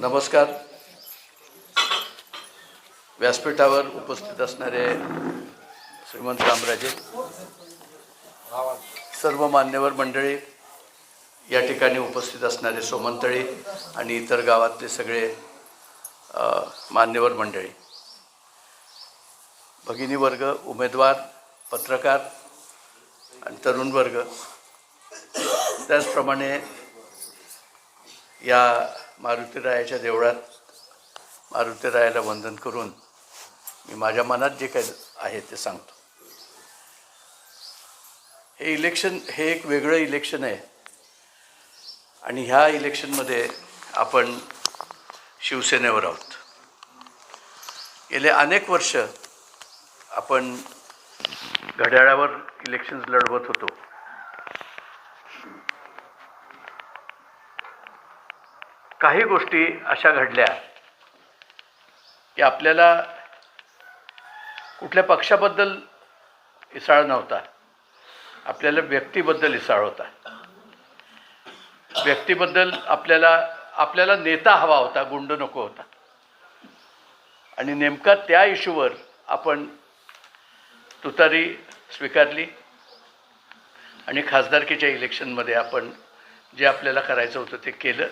नमस्कार. व्यासपीठावर उपस्थित असणारे श्रीमंत रामराजे सर्व मान्यवर मंडळी या ठिकाणी उपस्थित असणारे सोमंतळी आणि इतर गावातले सगळे मान्यवर मंडळी. भगिनी वर्ग उमेदवार पत्रकार आणि तरुण वर्ग. त्याचप्रमाणे या मारुतीरायाच्या देवळात मारुतीरायाला वंदन करून मी माझ्या मनात जे काही आहे ते सांगतो. हे इलेक्शन हे एक वेगळं इलेक्शन आहे. आणि ह्या इलेक्शनमध्ये आपण शिवसेनेवर आहोत. गेले अनेक वर्ष आपण घड्याळावर इलेक्शन्स लढवत होतो. काही गोष्टी अशा घडल्या की आपल्याला कुठल्या पक्षाबद्दल इसाळ नव्हता. आपल्याला व्यक्तीबद्दल इसाळ होता. व्यक्तीबद्दल आपल्याला आपल्याला नेता हवा होता गुंड नको होता. आणि नेमका त्या इशूवर आपण तुतारी स्वीकारली आणि खासदारकीच्या इलेक्शनमध्ये आपण जे आपल्याला करायचं होतं ते केलं.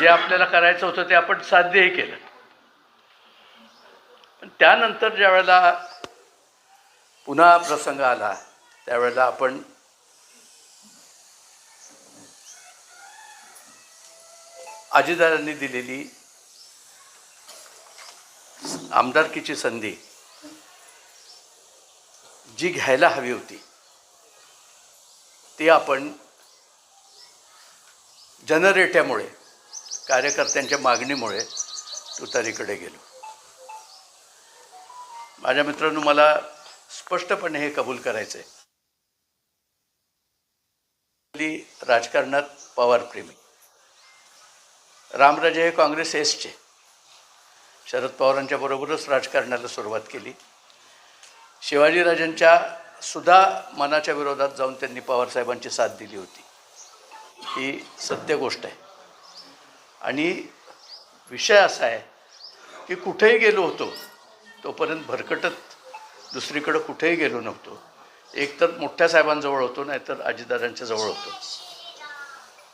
जे आपल्याला करायचं होतं ते आपण साध्यही केलं. त्यानंतर ज्या वेळेला पुन्हा प्रसंग आला त्यावेळेला आपण आजीदारांनी दिलेली आमदारकीची संधी जी घ्यायला हवी होती ती आपण जनरेट्यामुळे कार्यकर्त्यांच्या मागणीमुळे तुतारीकडे गेलो. माझ्या मित्रांनो मला स्पष्टपणे हे कबूल करायचं आहे राजकारणात पवारप्रेमी रामराजे हे काँग्रेस एसचे. शरद पवारांच्या बरोबरच राजकारणाला सुरुवात केली. शिवाजीराजांच्या सुद्धा मनाच्या विरोधात जाऊन त्यांनी पवारसाहेबांची साथ दिली होती. ही सत्य गोष्ट आहे. आणि विषय असा आहे की कुठेही गेलो होतो तोपर्यंत भरकटत दुसरीकडं कुठेही गेलो नव्हतो. एक तर मोठ्या साहेबांजवळ होतो नाहीतर आजीदारांच्या जवळ होतो.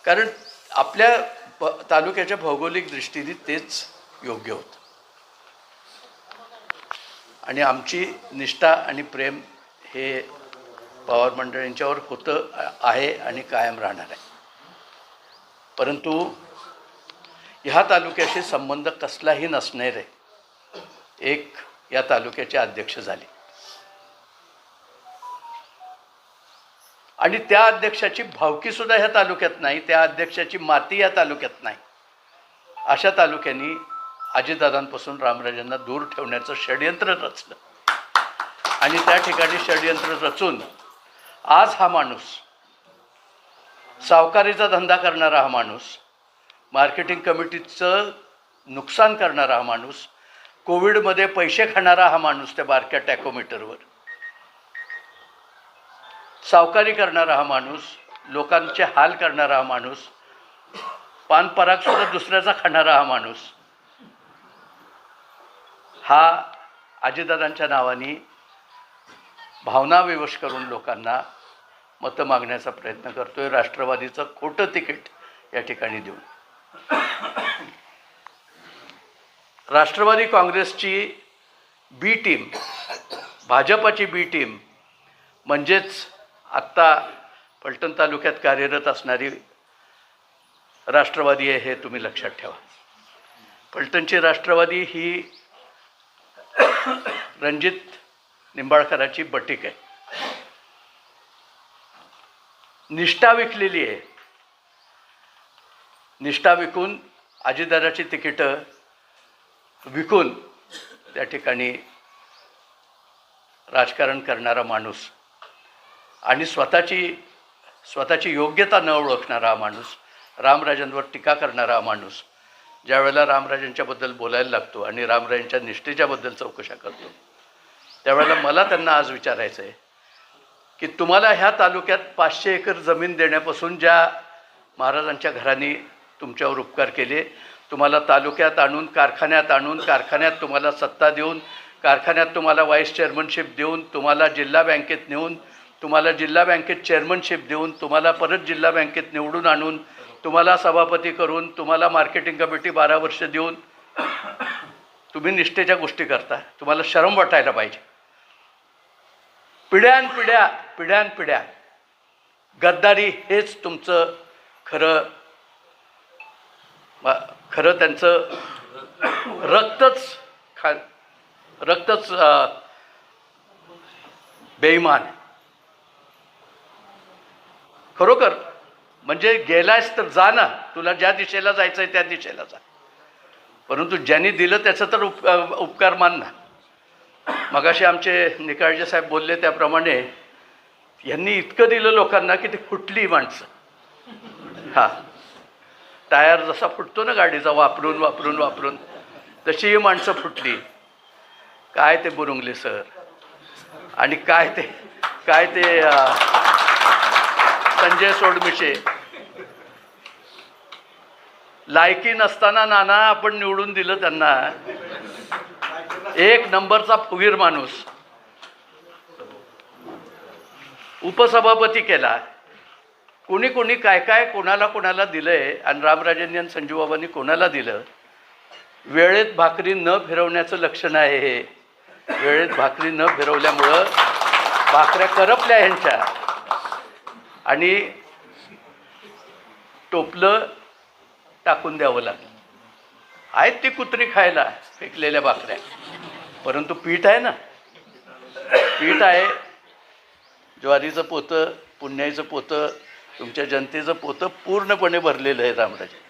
कारण आपल्या प तालुक्याच्या भौगोलिक दृष्टीने तेच योग्य होतं. आणि आमची निष्ठा आणि प्रेम हे पवार मंडळींच्यावर होतं आहे आणि कायम राहणार आहे. परंतु ह्या तालुक्याशी संबंध कसलाही नसणारे एक या तालुक्याचे अध्यक्ष झाले. आणि त्या अध्यक्षाची भावकीसुद्धा ह्या तालुक्यात नाही त्या अध्यक्षाची माती या तालुक्यात नाही. अशा तालुक्यांनी आजीदादांपासून रामराजांना दूर ठेवण्याचं षडयंत्र रचलं. आणि त्या ठिकाणी षडयंत्र रचून आज हा माणूस सावकारीचा धंदा करणारा हा माणूस मार्केटिंग कमिटीचं नुकसान करणारा हा माणूस कोविडमध्ये पैसे खाणारा हा माणूस त्या बारक्या टॅकोमीटरवर. सावकारी करणारा हा माणूस लोकांचे हाल करणारा हा माणूस पान परागसुद्धा दुसऱ्याचा खाणारा हा माणूस हा आजीदादांच्या नावाने भावना विवश करून लोकांना मतं मागण्याचा प्रयत्न करतोय. राष्ट्रवादीचं खोटं तिकीट या ठिकाणी देऊन. राष्ट्रवादी काँग्रेसची बी टीम भाजपाची बी टीम म्हणजेच आत्ता पलटण तालुक्यात कार्यरत असणारी राष्ट्रवादी आहे हे तुम्ही लक्षात ठेवा. पलटणची राष्ट्रवादी ही रणजित निंबाळकराची बटीक आहे. निष्ठा विकलेली आहे. निष्ठा विकून अजितदाराची तिकीटं विकून त्या ठिकाणी राजकारण करणारा माणूस आणि स्वतःची स्वतःची योग्यता न ओळखणारा हा माणूस रामराजांवर टीका करणारा हा माणूस ज्यावेळेला रामराजांच्याबद्दल बोलायला लागतो आणि रामराजांच्या निष्ठेच्याबद्दल चौकशा करतो त्यावेळेला मला त्यांना आज विचारायचं आहे की तुम्हाला ह्या तालुक्यात पाचशे एकर जमीन देण्यापासून ज्या महाराजांच्या घरांनी तुमच्यावर उपकार केले तुम्हाला तालुक्यात आणून कारखान्यात आणून कारखान्यात तुम्हाला सत्ता देऊन कारखान्यात तुम्हाला व्हाईस चेअरमनशिप देऊन तुम्हाला जिल्हा बँकेत नेऊन तुम्हाला जिल्हा बँकेत चेअरमनशिप देऊन तुम्हाला परत जिल्हा बँकेत निवडून आणून तुम्हाला सभापती करून तुम्हाला मार्केटिंग कमिटी बारा वर्ष देऊन तुम्ही निष्ठेच्या गोष्टी करता तुम्हाला शरम वाटायला पाहिजे. पिढ्यान पिढ्या पिढ्यान पिढ्या. गद्दारी हेच तुमचं खरं खरं त्यांचं रक्तच खा रक्तच बेईमान खरोखर म्हणजे गेलायस तर जा ना. तुला ज्या दिशेला जायचं आहे त्या दिशेला जा. परंतु ज्यांनी दिलं त्याचं तर उप उपकार मान ना. मगाशी आमचे निकाळजे साहेब बोलले त्याप्रमाणे यांनी इतकं दिलं लोकांना की ती फुटली माणसं. हा. टायर जसा फुटतो ना गाडीचा वापरून वापरून वापरून तशी ही माणसं फुटली. काय ते बुरुंगले सर? आणि काय ते काय ते संजय सोडमिशे? लायकी नसताना नाना आपण निवडून दिलं त्यांना. एक नंबरचा फुगीर माणूस. उपसभापती केला. कोणी कोणी काय काय कोणाला कोणाला दिलंय आणि रामराजेंनी आणि संजूबाबांनी कोणाला दिलं? वेळेत भाकरी न फिरवण्याचं लक्षण आहे हे. वेळेत भाकरी न फिरवल्यामुळं भाकऱ्या करपल्या ह्यांच्या. आणि टोपलं टाकून द्यावं लागलं. आहेत ती कुत्री खायला फेकलेल्या भाकऱ्या. परंतु पीठ आहे ना? पीठ आहे. ज्वारीचं पोतं पुण्याईचं पोतं तुमच्या जनतेचं पोतं पूर्णपणे भरलेलं आहे रामराजे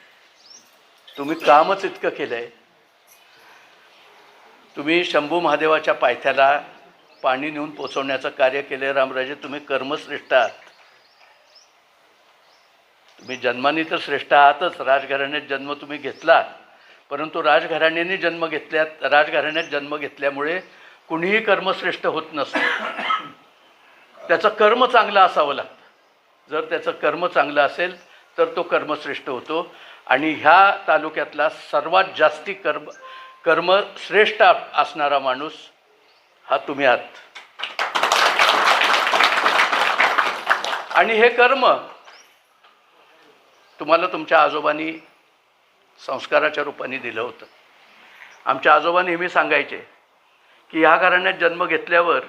तुम्ही कामच इतकं केलं आहे तुम्ही शंभू महादेवाच्या पायथ्याला पाणी नेऊन पोचवण्याचं कार्य केलं आहे रामराजे तुम्ही कर्मश्रेष्ठ आहात. तुम्ही जन्माने तर श्रेष्ठ आहातच राजघराण्यात जन्म तुम्ही घेतला परंतु राजघराण्याने जन्म घेतल्यात राजघराण्यात जन्म घेतल्यामुळे कुणीही कर्मश्रेष्ठ होत नसतं. त्याचं कर्म चांगलं असावं लागतं. जर त्याचं कर्म चांगलं असेल तर तो कर्मश्रेष्ठ होतो. आणि ह्या तालुक्यातला सर्वात जास्ती कर्म कर्मश्रेष्ठ असणारा माणूस हा तुम्ही आहात. आणि हे कर्म तुम्हाला तुमच्या आजोबांनी संस्काराच्या रूपाने दिलं होतं. आमच्या आजोबा नेहमी सांगायचे की ह्या घराण्यात जन्म घेतल्यावर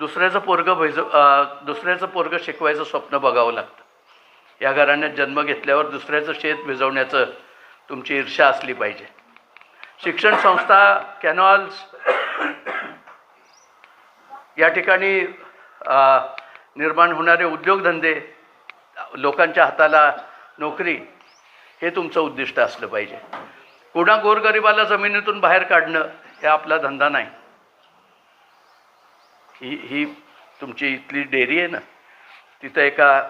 दुसऱ्याचं पोरगं भैज दुसऱ्याचं पोरगं शिकवायचं स्वप्न बघावं लागतं. या घराण्यात जन्म घेतल्यावर दुसऱ्याचं शेत भिजवण्याचं तुमची ईर्षा असली पाहिजे. शिक्षण संस्था कॅनॉल्स या ठिकाणी निर्माण होणारे उद्योगधंदे लोकांच्या हाताला नोकरी हे तुमचं उद्दिष्ट असलं पाहिजे. कुणा गोरगरिबाला जमिनीतून बाहेर काढणं हे आपला धंदा नाही. ही ही तुमची इथली डेअरी आहे ना तिथं एका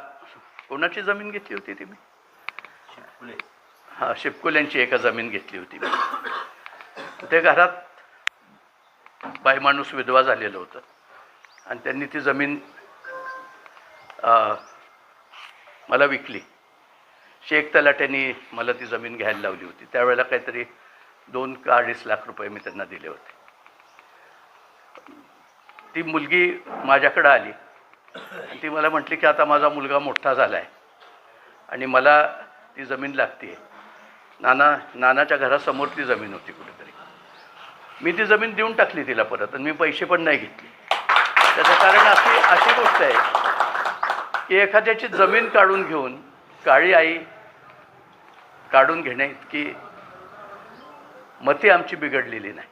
कोणाची जमीन घेतली होती ती मी? हां शिपकुल्यांची एका जमीन घेतली होती मी. ते घरात बाई माणूस विधवा झालेलं होतं. आणि त्यांनी ती जमीन मला विकली. शेख तलाट्यांनी मला ती जमीन घ्यायला लावली होती. त्यावेळेला काहीतरी दोन का अडीच लाख रुपये मी त्यांना दिले होते. ती मुलगी माझ्याकडं आली. आणि ती मला म्हटली की आता माझा मुलगा मोठा झाला आहे आणि मला ती जमीन लागते नाना नानाच्या घरासमोर ती जमीन होती कुठेतरी. मी ती जमीन देऊन टाकली तिला परत आणि मी पैसे पण नाही घेतले. त्याचं कारण अशी अशी गोष्ट आहे की एखाद्याची जमीन काढून घेऊन काळी आई काढून घेणे इतकी मती आमची बिघडलेली नाही.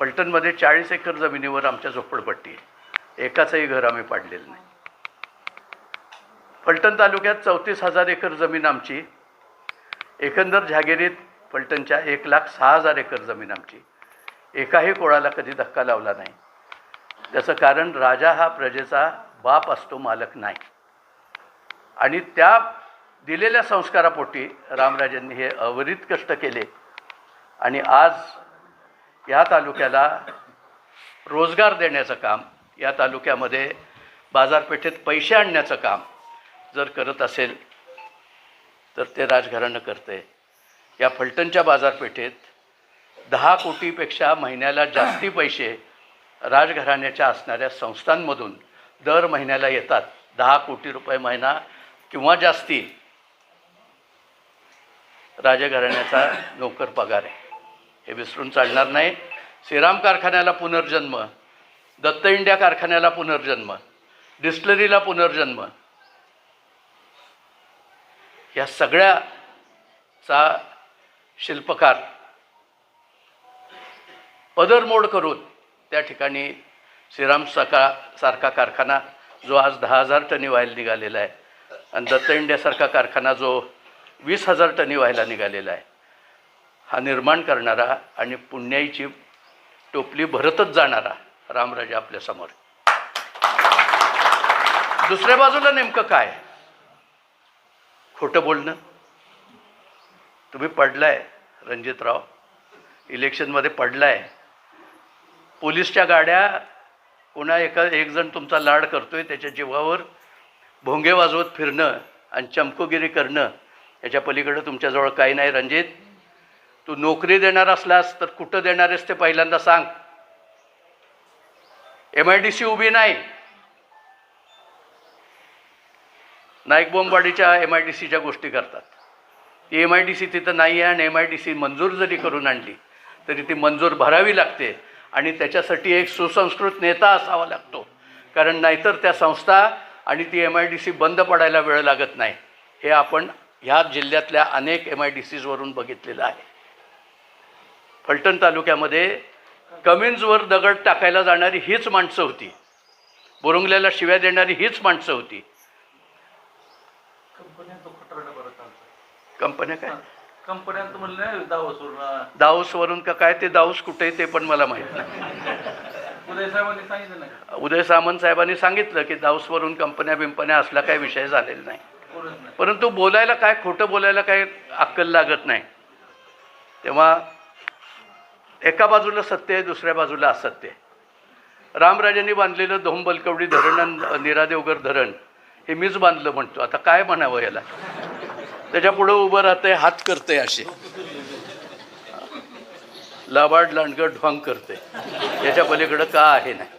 फलटणमध्ये चाळीस एकर जमिनीवर आमच्या झोपडपट्टी आहे. एकाचंही घर आम्ही पाडलेलं नाही. फलटण तालुक्यात चौतीस हजार एकर जमीन आमची. एकंदर जहागिरीत फलटणच्या एक लाख सहा हजार एकर जमीन आमची. एकाही कोळाला कधी धक्का लावला नाही. त्याचं कारण राजा हा प्रजेचा बाप असतो मालक नाही. आणि त्या दिलेल्या संस्कारापोटी रामराजांनी हे अवरित कष्ट केले. आणि आज या तालुक्याला रोजगार देण्याचं काम या तालुक्यामध्ये बाजारपेठेत पैसे आणण्याचं काम जर करत असेल तर ते राजघराणं करते या फलटणच्या बाजारपेठेत दहा कोटीपेक्षा महिन्याला जास्ती पैसे राजघराण्याच्या असणाऱ्या संस्थांमधून दर महिन्याला येतात. दहा कोटी रुपये महिना किंवा जास्ती राजघराण्याचा नोकर पगार आहे. हे विसरून चालणार नाही. श्रीराम कारखान्याला पुनर्जन्म दत्त इंडिया कारखान्याला पुनर्जन्म डिस्टलरीला पुनर्जन्म या सगळ्याचा शिल्पकार पदरमोड करून त्या ठिकाणी श्रीराम सका सारखा कारखाना जो आज दहा हजार टनी व्हायला निघालेला आहे. आणि दत्त इंडियासारखा कारखाना जो वीस हजार टनी व्हायला निघालेला आहे हा निर्माण करणारा आणि पुण्याईची टोपली भरतच जाणारा रामराजे आपल्यासमोर दुसऱ्या बाजूला नेमकं काय? खोटं बोलणं? तुम्ही पडलाय रणजितराव इलेक्शनमध्ये पडलाय. पोलीसच्या गाड्या कोणा एका एकजण तुमचा लाड करतोय त्याच्या जीवावर भोंगे वाजवत फिरणं आणि चमकोगिरी करणं याच्या पलीकडं तुमच्याजवळ काही नाही रणजित. तू नोकरी देणार असलास तर कुठं देणार आहेस ते पहिल्यांदा सांग. एम आय डी सी उभी नाही. नाईक बोंबाडीच्या एम आय डी सीच्या गोष्टी करतात. ती एम आय डी सी तिथं नाही आहे आणि एम आय डी सी मंजूर जरी करून आणली तरी ती मंजूर भरावी लागते आणि त्याच्यासाठी एक सुसंस्कृत नेता असावा लागतो. कारण नाहीतर त्या संस्था आणि ती एम आय डी सी बंद पडायला वेळ लागत नाही. हे आपण ह्या जिल्ह्यातल्या अनेक एम आय डी सीजवरून बघितलेलं आहे. फलटण तालुक्यामध्ये कमिन्सवर दगड टाकायला जाणारी हीच माणसं होती. बोरुंगल्याला शिव्या देणारी हीच माणसं होती. कंपन्या काय? दावसूर दाऊसवरून का काय ते दाऊस कुठे आहे ते पण मला माहीत नाही. उदय सामंत साहेबांनी सांगितलं की दाऊसवरून कंपन्या बिंपन्या असला काही विषय झालेला नाही. परंतु बोलायला काय खोटं बोलायला काय अक्कल लागत नाही. तेव्हा एका बाजूला सत्य आहे दुसऱ्या बाजूला असत्य आहे. रामराजांनी बांधलेलं धोंबलकवडी धरण आणि निरादेवगर धरण हे मीच बांधलं म्हणतो. आता काय म्हणावं याला? त्याच्या पुढं उभं राहतंय हात करतंय असे. लबाड लांडगं ढोंग करते. याच्या पलीकडं का आहे नाही.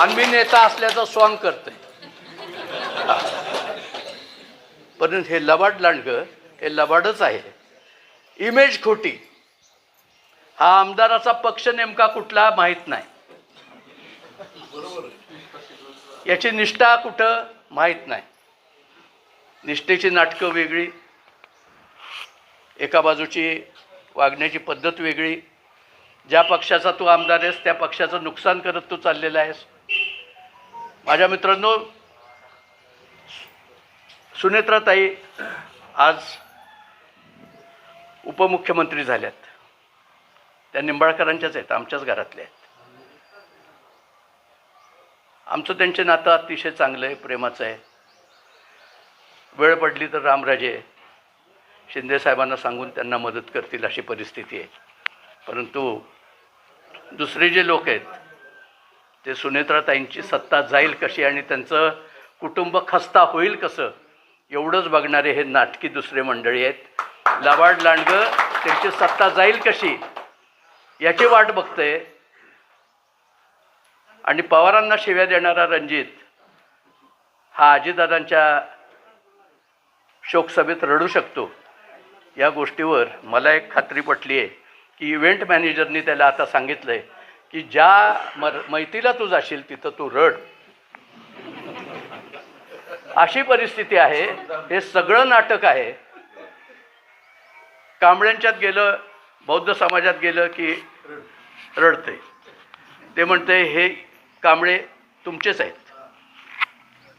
आम्ही नेता असल्याचं स्वांग करते. परंतु हे लबाड लांडगं हे लबाडच आहे. इमेज खोटी. हा आमदाराचा पक्ष नेमका कुठला माहीत नाही. याची निष्ठा कुठं माहीत नाही. निष्ठेची नाटकं वेगळी. एका बाजूची वागण्याची पद्धत वेगळी. ज्या पक्षाचा तू आमदार आहेस त्या पक्षाचं नुकसान करत तू चाललेला आहेस. माझ्या मित्रांनो सुनेत्राताई आज उपमुख्यमंत्री झाल्यात. त्या निंबाळकरांच्याच आहेत आमच्याच घरातल्या आहेत. आमचं त्यांचे नातं अतिशय चांगलं आहे प्रेमाचं आहे. वेळ पडली तर रामराजे शिंदे साहेबांना सांगून त्यांना मदत करतील अशी परिस्थिती आहे. परंतु दुसरे जे लोक आहेत ते सुनेत्राताईंची सत्ता जाईल कशी आणि त्यांचं कुटुंब खस्ता होईल कसं एवढंच बघणारे हे नाटकी दुसरे मंडळी आहेत. लवाड लांडगं त्यांची सत्ता जाईल कशी याची वाट बघते आणि पवारांना शिव्या देणारा रणजित हा अजितदादांच्या शोकसभेत रडू शकतो. या गोष्टीवर मला एक खात्री पटली आहे की इव्हेंट मॅनेजरनी त्याला आता सांगितलं आहे की ज्या मर मैतीला तू जाशील तिथं तू रड. अशी परिस्थिती आहे. हे सगळं नाटक आहे. कांबळ्यांच्यात गेलं बौद्ध समाजात गेलं की रडते. ते म्हणते हे कांबळे तुमचेच आहेत.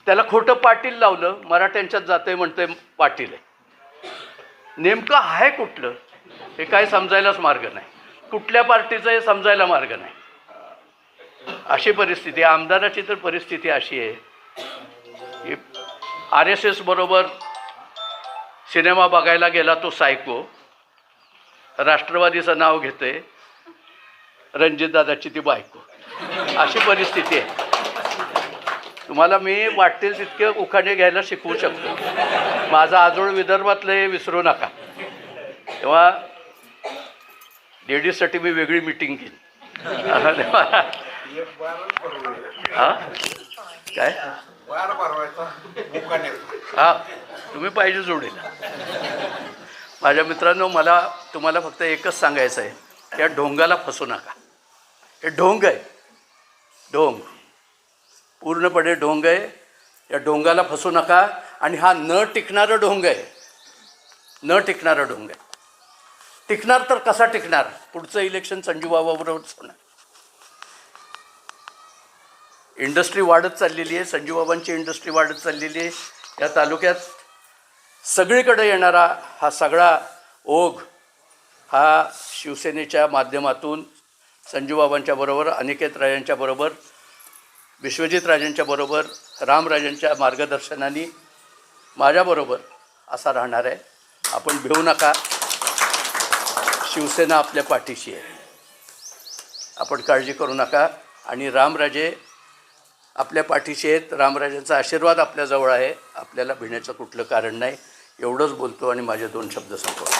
त्याला खोटं पाटील लावलं मराठ्यांच्यात जाते म्हणते पाटील आहे. नेमकं आहे कुठलं? हे काय समजायलाच मार्ग नाही. कुठल्या पार्टीचं हे समजायला मार्ग नाही. अशी परिस्थिती आमदाराची तर परिस्थिती अशी आहे. की आर एस एस बरोबर सिनेमा बघायला गेला तो सायको. राष्ट्रवादीचं नाव घेते रणजितदादाची ती बायको. अशी परिस्थिती आहे. तुम्हाला मी वाटतील तितके उखाणे घ्यायला शिकवू शकतो. माझा आजोळ विदर्भातलं हे विसरू नका. तेव्हा लेडीजसाठी मी वेगळी मिटिंग केली हां काय? वार हा तुम्ही पाहिजे जोडेल माझ्या मित्रांनो मला तुम्हाला फक्त एकच सांगायचं आहे. या ढोंगाला फसू नका. हे ढोंग आहे. ढोंग. पूर्णपणे ढोंग आहे. या ढोंगाला फसू नका आणि हा न टिकणारा ढोंग आहे. न टिकणारा ढोंग आहे. टिकणार तर कसा टिकणार? पुढचं इलेक्शन संजू बाबाबरोबरच होणार. इंडस्ट्री वाढत चाललेली आहे. संजूबाबांची इंडस्ट्री वाढत चाललेली आहे. या तालुक्यात सगळीकडे येणारा हा सगळा ओघ हा शिवसेनेच्या माध्यमातून संजूबाबांच्या बरोबर अनिकेत रायांच्या बरोबर विश्वजित राजांच्या बरोबर रामराजांच्या मार्गदर्शनाने माझ्याबरोबर असा राहणार आहे. आपण भिवू नका. शिवसेना आपल्या पाठीशी आहे. आपण काळजी करू नका. आणि रामराजे आपल्या पाठीशी आहेत. रामराजांचा आशीर्वाद आपल्याजवळ आहे. आपल्याला भिण्याचं कुठलं कारण नाही. एवढंच बोलतो आणि माझे दोन शब्द संपवतो.